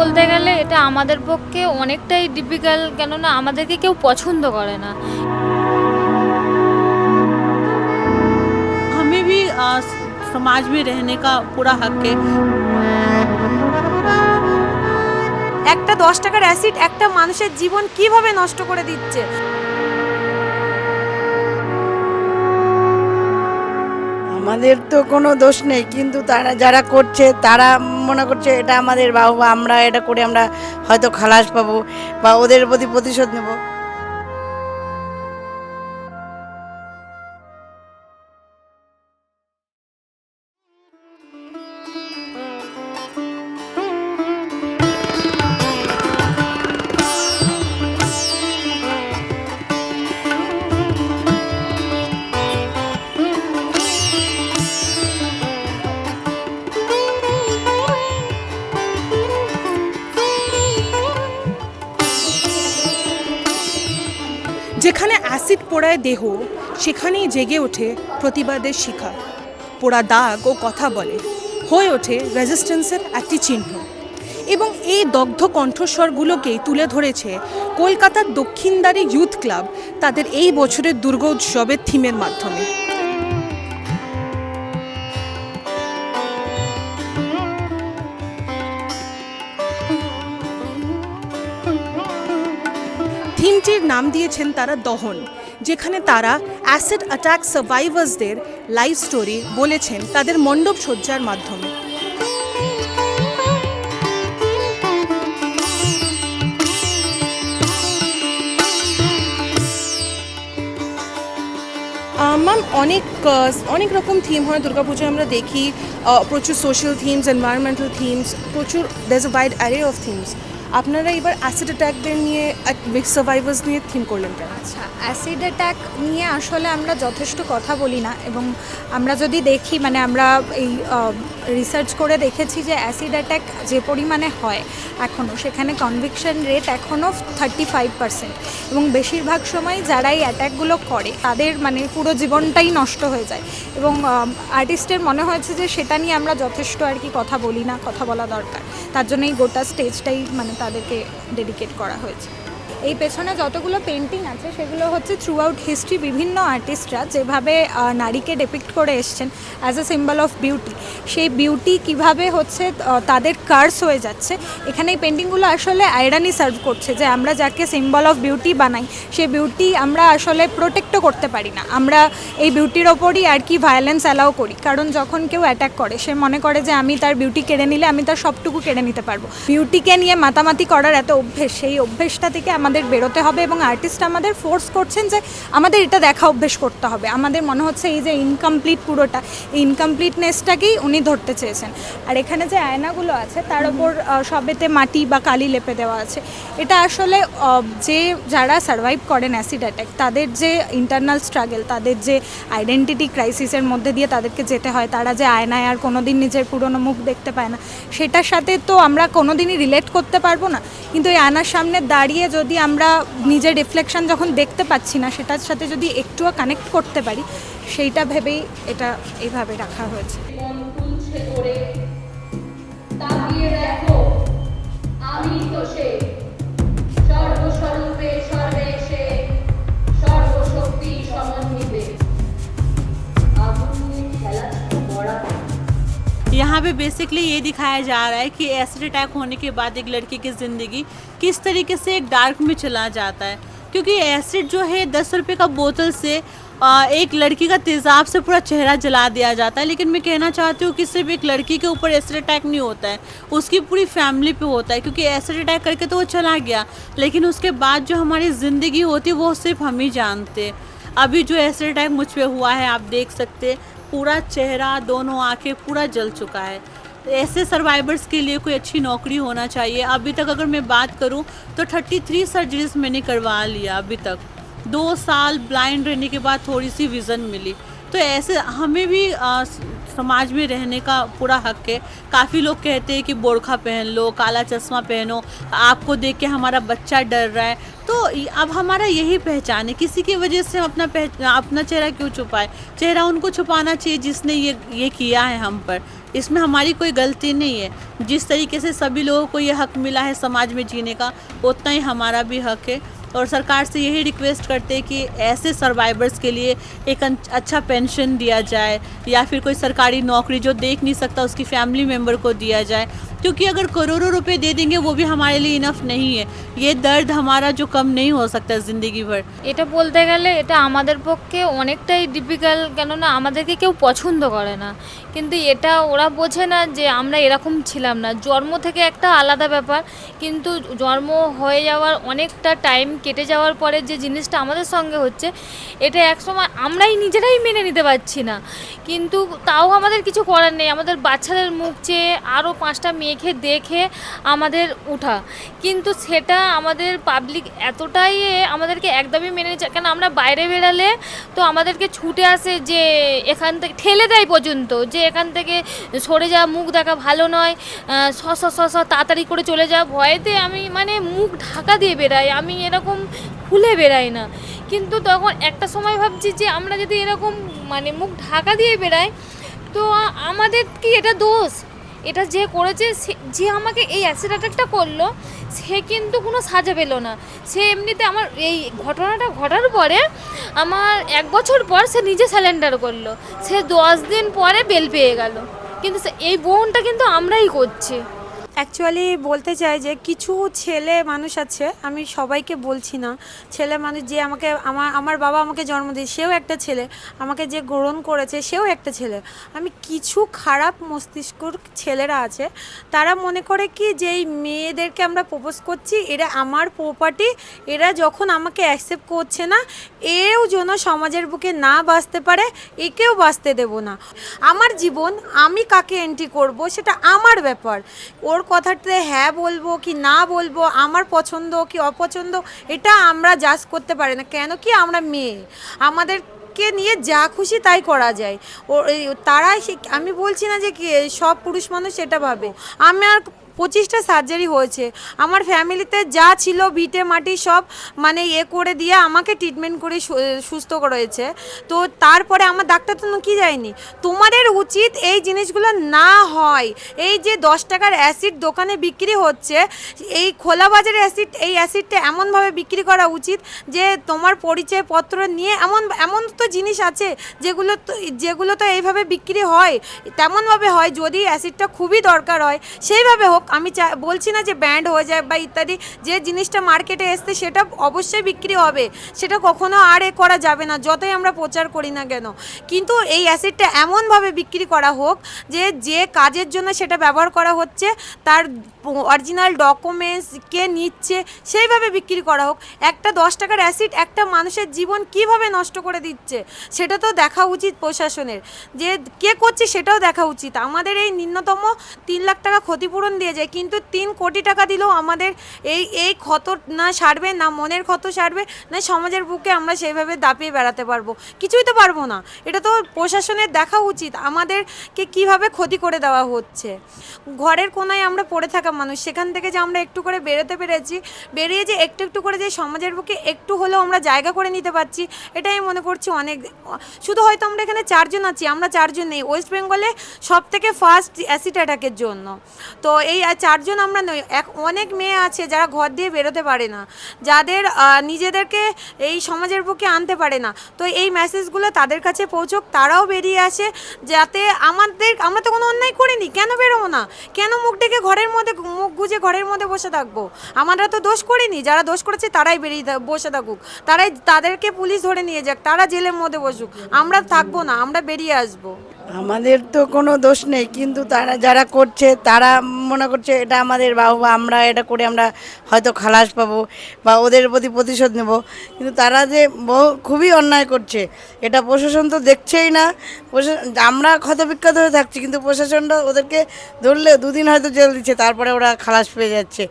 এটা বলতে গেলে এটা আমাদের পক্ষে অনেকটাই ডিফিকাল্ট কেননা আমাদেরকে কেউ পছন্দ করে না हमें भी आ, समाज में रहने का पूरा हक है একটা দশ টাকার অ্যাসিড একটা মানুষের জীবন কিভাবে নষ্ট করে দিচ্ছে আমাদের তো কোনো দোষ নেই, কিন্তু তারা যারা করছে, তারা মনে করছে এটা আমাদের বাবা আমরা এটা করে আমরা হয়তো খালাস পাবো বা ওদের প্রতি প্রতিশোধ নেব। যেখানে অ্যাসিড পোড়ায় দেহ, সেখানেই জেগে ওঠে প্রতিবাদের শিখা। পোড়া দাগ ও কথা বলে, হয়ে ওঠে রেজিস্ট্যান্সের একটি চিহ্ন। এবং এই দগ্ধ কণ্ঠস্বরগুলোকেই তুলে ধরেছে কলকাতার দক্ষিণদারি ইউথ ক্লাব তাদের এই বছরের দুর্গোৎসবের থিমের মাধ্যমে। থিমটির নাম দিয়েছেন তারা দহন, যেখানে তারা অ্যাসিড অ্যাটাক সার্ভাইভার্সদের লাইফ স্টোরি বলেছেন তাদের মণ্ডপ সজ্জার মাধ্যমে। ম্যাম অনেক অনেক রকম থিম হয়। দুর্গাপুজোয় আমরা দেখি প্রচুর সোশ্যাল থিমস এনভায়রনমেন্টাল থিমস প্রচুর there's a wide array of themes আপনারা এবার অ্যাসিড অ্যাটাকদের নিয়ে সার্ভাইভার্স নিয়ে থিম করলেন কেন? আচ্ছা অ্যাসিড অ্যাটাক নিয়ে আসলে আমরা যথেষ্ট কথা বলি না এবং আমরা যদি দেখি মানে আমরা এই রিসার্চ করে দেখেছি যে অ্যাসিড অ্যাটাক যে পরিমাণে হয় এখনও সেখানে কনভিকশন রেট এখনও থার্টি ফাইভ পার্সেন্ট এবং বেশিরভাগ সময় যারা এই অ্যাটাকগুলো করে, তাদের মানে পুরো জীবনটাই নষ্ট হয়ে যায় এবং আর্টিস্টের মনে হয়েছে যে সেটা নিয়ে আমরা যথেষ্ট আর কি কথা বলি না, কথা বলা দরকার। তার জন্য এই গোটা স্টেজটাই মানে তাদেরকে ডেডিকেট করা হয়েছে। এই পেছনে যতগুলো পেন্টিং আছে, সেগুলো হচ্ছে থ্রু আউট হিস্ট্রি বিভিন্ন আর্টিস্টরা যেভাবে নারীকে ডেপিক্ট করে এসছেন as a symbol of beauty সেই বিউটি কীভাবে হচ্ছে তাদের কার্স হয়ে যাচ্ছে। এখানে এই পেন্টিংগুলো আসলে আয়রানি সার্ভ করছে যে আমরা যাকে সিম্বল অফ বিউটি বানাই সেই বিউটি আমরা আসলে প্রোটেক্টও করতে পারি না। আমরা এই বিউটির ওপরই আর কি ভায়োলেন্স অ্যালাউ করি। কারণ যখন কেউ অ্যাটাক করে, সে মনে করে যে আমি তার বিউটি কেড়ে নিলে আমি তার সবটুকু কেড়ে নিতে পারব। বিউটিকে নিয়ে মাতামাতি করার এত অভ্যেস, সেই অভ্যেসটা থেকে আমাদের বেরোতে হবে এবং আর্টিস্ট আমাদের ফোর্স করছেন যে আমাদের এটা দেখা অভ্যেস করতে হবে। আমাদের মনে হচ্ছে এই যে ইনকমপ্লিট পুরোটা এই ইনকমপ্লিটনেসটাকেই উনি ধরতে চেয়েছেন। আর এখানে যে আয়নাগুলো আছে তার ওপর সবেতে মাটি বা কালি লেপে দেওয়া আছে। এটা আসলে যে যারা সার্ভাইভ করেন অ্যাসিড অ্যাটাক তাদের যে ইন্টারনাল স্ট্রাগল তাদের যে আইডেন্টিটি ক্রাইসিসের মধ্যে দিয়ে তাদেরকে যেতে হয় তারা যে আয়নায় আর কোনোদিন নিজের পুরনো মুখ দেখতে পায় না। সেটার সাথে তো আমরা কোনোদিনই রিলেট করতে পারব না। কিন্তু এই আয়নার সামনে দাঁড়িয়ে যদি আমরা নিজের রিফ্লেকশন যখন দেখতে পাচ্ছি না, সেটার সাথে যদি একটুও কানেক্ট করতে পারি, সেইটা ভেবেই এটা এইভাবে রাখা হয়েছে। আমি তো সে यहाँ पे बेसिकली ये दिखाया जा रहा है कि एसिड अटैक होने के बाद एक लड़की की ज़िंदगी किस तरीके से एक डार्क में चला जाता है। क्योंकि एसिड जो है दस रुपये का बोतल से एक लड़की का तेज़ाब से पूरा चेहरा जला दिया जाता है। लेकिन मैं कहना चाहती हूँ कि सिर्फ़ एक लड़की के ऊपर एसिड अटैक नहीं होता है, उसकी पूरी फैमिली पे होता है। क्योंकि एसिड अटैक करके तो वो चला गया, लेकिन उसके बाद जो हमारी ज़िंदगी होती है, वो सिर्फ़ हम ही जानते अभी जो एसिड अटैक मुझ पर हुआ है, आप देख सकते पूरा चेहरा, दोनों आँखें पूरा जल चुका है। ऐसे सर्वाइवर्स के लिए कोई अच्छी नौकरी होना चाहिए। अभी तक अगर मैं बात करूँ तो 33 सर्जरीज मैंने करवा लिया अभी तक। दो साल ब्लाइंड रहने के बाद थोड़ी सी विज़न मिली। तो ऐसे हमें भी आ, समाज में रहने का पूरा हक है। काफ़ी लोग कहते हैं कि बोरखा पहन लो काला चश्मा पहनो आपको देख के हमारा बच्चा डर रहा है। तो अब हमारा यही पहचान है। किसी की वजह से हम अपना पह, अपना चेहरा क्यों छुपाए? चेहरा उनको छुपाना चाहिए जिसने ये ये किया है हम पर। इसमें हमारी कोई गलती नहीं है। जिस तरीके से सभी लोगों को ये हक मिला है समाज में जीने का उतना ही हमारा भी हक है। और सरकार से यही रिक्वेस्ट करते हैं कि ऐसे सर्वाइवर्स के लिए एक अन- अच्छा पेंशन दिया जाए या फिर कोई सरकारी नौकरी जो देख नहीं सकता उसकी फैमिली मेम्बर को दिया जाए क्योंकि अगर करोड़ों रुपए दे देंगे वो भी हमारे लिए इनफ नहीं है ये दर्द हमारा जो कम नहीं हो सकता ज़िंदगी भर এটা বলতে গেলে এটা আমাদের পক্ষে অনেকটাই ডিফিকাল্ট কেননা আমাদেরকে কেউ পছন্দ করে না কিন্তু এটা ওরা বোঝে না যে আমরা এরকম ছিলাম না জন্ম থেকে একটা আলাদা ব্যাপার কিন্তু জন্ম হয়ে যাওয়ার অনেকটা টাইম কেটে যাওয়ার পরে যে জিনিসটা আমাদের সঙ্গে হচ্ছে, এটা একসময় আমরাই নিজেরাই মেনে নিতে পারছি না। কিন্তু তাও আমাদের কিছু করার নেই। আমাদের বাচ্চাদের মুখ চেয়ে আরও পাঁচটা মেয়েকে দেখে আমাদের উঠা। কিন্তু সেটা আমাদের পাবলিক এতটাই আমাদেরকে একদমই মেনে নিচ্ছে কেন আমরা বাইরে বেরালে তো আমাদেরকে ছুটে আসে যে এখান থেকে, ঠেলে দেয় পর্যন্ত যে এখান থেকে সরে যা, মুখ দেখা ভালো নয় স স স তাড়াতাড়ি করে চলে যা। ভয়েতে আমি মানে মুখ ঢাকা দিয়ে বেরাই আমি এরকম খুলে বেরাই না। কিন্তু তখন একটা সময় ভাবছি যে, আমরা যদি এরকম মানে মুখ ঢাকা দিয়ে বেরাই তো আমাদের কি এটা দোষ? এটা যে করেছে যে আমাকে এই অ্যাসিড অ্যাটাকটা করল, সে কিন্তু কোনো সাজা পেল না। সে এমনিতে আমার এই ঘটনাটা ঘটার পরে আমার এক বছর পর সে নিজে স্যালেন্ডার করল। সে দশ দিন পরে বেল পেয়ে গেল। কিন্তু এই বোনটা কিন্তু আমরাই করছি। অ্যাকচুয়ালি বলতে চাই যে কিছু ছেলে মানুষ আছে, আমি সবাইকে বলছি না। ছেলে মানুষ যে আমাকে, আমার আমার বাবা আমাকে জন্ম দিয়ে, সেও একটা ছেলে। আমাকে যে গ্রহণ করেছে, সেও একটা ছেলে। আমি কিছু খারাপ মস্তিষ্কর ছেলেরা আছে, তারা মনে করে কি যে এই মেয়েদেরকে আমরা প্রপোজ করছি, এরা আমার প্রপার্টি এরা যখন আমাকে অ্যাকসেপ্ট করছে না, এও যেন সমাজের বুকে না বাঁচতে পারে, একেও বাঁচতে দেব না। আমার জীবন আমি কাকে এন্ট্রি করব, সেটা আমার ব্যাপার। ওর কথাতে হ্যাঁ বলব কি না বলব, আমার পছন্দ কি অপছন্দ, এটা আমরা জাজ করতে পারি না। কেন কি আমরা মেয়ে। আমাদের কে নিয়ে যা খুশি তাই করা যায়। ও তারা আমি বলছি না যে সব পুরুষ মানুষ সেটা ভাবে। আমার পঁচিশটা সার্জারি হয়েছে। আমার ফ্যামিলিতে যা ছিল ভিটে, মাটি সব মানে এ করে দিয়ে আমাকে ট্রিটমেন্ট করে সুস্থ করেছে। তো তারপরে আমার ডাক্তার তো কি যায়নি। তোমাদের উচিত এই জিনিসগুলো না হয়। এই যে দশ টাকার অ্যাসিড দোকানে বিক্রি হচ্ছে, এই খোলা বাজারে অ্যাসিড এই অ্যাসিডটা এমনভাবে বিক্রি করা উচিত যে তোমার পরিচয়পত্র নিয়ে এমন এমন তো জিনিস আছে যেগুলো তো যেগুলো তো এইভাবে বিক্রি হয়। তেমনভাবে হয় যদি অ্যাসিডটা খুবই দরকার হয়, সেইভাবে হোক। আমি চা, বলছি না যে ব্যান্ড হয়ে যায় বা ইত্যাদি, যে জিনিসটা মার্কেটে এসছে সেটা অবশ্যই বিক্রি হবে। সেটা কখনো আর এ করা যাবে না, যতই আমরা প্রচার করি না কেন। কিন্তু এই অ্যাসিডটা এমনভাবে বিক্রি করা হোক যে যে কাজের জন্য সেটা ব্যবহার করা হচ্ছে, তার অরিজিনাল ডকুমেন্টস কে নিচ্ছে, সেইভাবে বিক্রি করা হোক। একটা দশ টাকার অ্যাসিড একটা মানুষের জীবন কীভাবে নষ্ট করে দিচ্ছে, সেটা তো দেখা উচিত প্রশাসনের। যে কে করছে সেটাও দেখা উচিত। আমাদের এই ন্যূনতম তিন লাখ টাকা ক্ষতিপূরণ দিয়ে যায়। কিন্তু তিন কোটি টাকা দিলেও আমাদের এই এই ক্ষত না সারবে, না মনের ক্ষত সারবে, না সমাজের বুকে আমরা সেইভাবে দাপিয়ে বেড়াতে পারব। কিছুই তো পারব না। এটা তো প্রশাসনের দেখা উচিত। আমাদেরকে কীভাবে ক্ষতি করে দেওয়া হচ্ছে? ঘরের কোনায় আমরা পড়ে থাকা মানুষ। সেখান থেকে যে আমরা একটু করে বেরোতে পেরেছি, বেরিয়ে যে একটু একটু করে যে সমাজের বুকে একটু হলেও আমরা জায়গা করে নিতে পারছি, এটাই মনে করছি অনেক শুধু হয়তো আমরা এখানে চারজন আছি, আমরা চারজন নেই। ওয়েস্ট বেঙ্গলে সব থেকে ফার্স্ট অ্যাসিড অ্যাটাকের জন্য। তো এই চারজন আমরা নই, এক, অনেক মেয়ে আছে যারা ঘর দিয়ে বেরোতে পারে না, যাদের নিজেদেরকে এই সমাজের পক্ষে আনতে পারে না। তো এই মেসেজগুলো তাদের কাছে পৌঁছক, তারাও বেরিয়ে আসে, যাতে আমাদের, আমরা তো কোনো অন্যায় করিনি, কেন বেরোবো না? কেন মুখ ডেকে ঘরের মধ্যে, মুখ গুজে ঘরের মধ্যে বসে থাকব? আমরা তো দোষ করিনি, যারা দোষ করেছে তারাই বেরিয়ে বসে থাকুক। তারাই তাদেরকে পুলিশ ধরে নিয়ে যাক, তারা জেলের মধ্যে বসুক, আমরা থাকব না, আমরা বেরিয়ে আসব। আমাদের তো কোনো দোষ নেই, কিন্তু তারা যারা করছে, তারা মনে করছে এটা আমাদের বাহবা, আমরা এটা করে আমরা হয়তো খালাস পাবো বা ওদের প্রতি প্রতিশোধ নেব। কিন্তু তারা যে বহু, খুবই অন্যায় করছে, এটা প্রশাসন তো দেখছেই না। আমরা ক্ষতবিক্ষত হয়ে থাকছি, কিন্তু প্রশাসনটা ওদেরকে ধরলে দুদিন হয়তো জেল দিচ্ছে, তারপরে ওরা খালাস পেয়ে যাচ্ছে।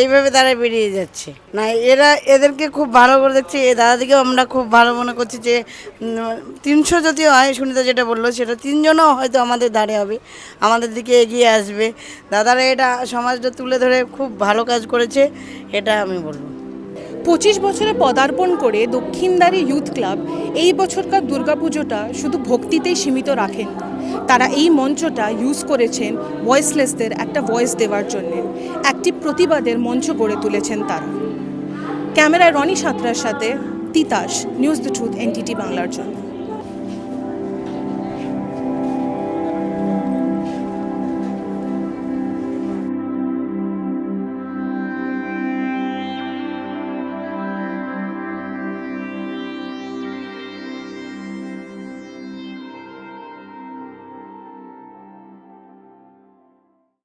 এইভাবে তারা বেরিয়ে যাচ্ছে। না, এরা, এদেরকে খুব ভালো করে দেখছে, এ দাদাদিকেও আমরা খুব ভালো মনে করছি যে তিনশো যদিও হয়, সুনিতা যেটা বলল, সেটা তিনজনও হয়তো আমাদের দাঁড়ে হবে। আমাদের দিকে এগিয়ে আসবে। দাদারা এটা সমাজটা তুলে ধরে খুব ভালো কাজ করেছে, এটা আমি বলব। পঁচিশ বছরে পদার্পণ করে দক্ষিণদারি ইউথ ক্লাব এই বছরকার দুর্গাপুজোটা শুধু ভক্তিতেই সীমিত রাখেন তারা এই মঞ্চটা ইউজ করেছেন ভয়েসলেসদের একটা ভয়েস দেওয়ার জন্য। একটি প্রতিবাদের মঞ্চ গড়ে তুলেছেন তারা। ক্যামেরায় রনি সাঁতরার সাথে তিতাস নিউজ দ্য ট্রুথ এনটিটি বাংলার জন্য।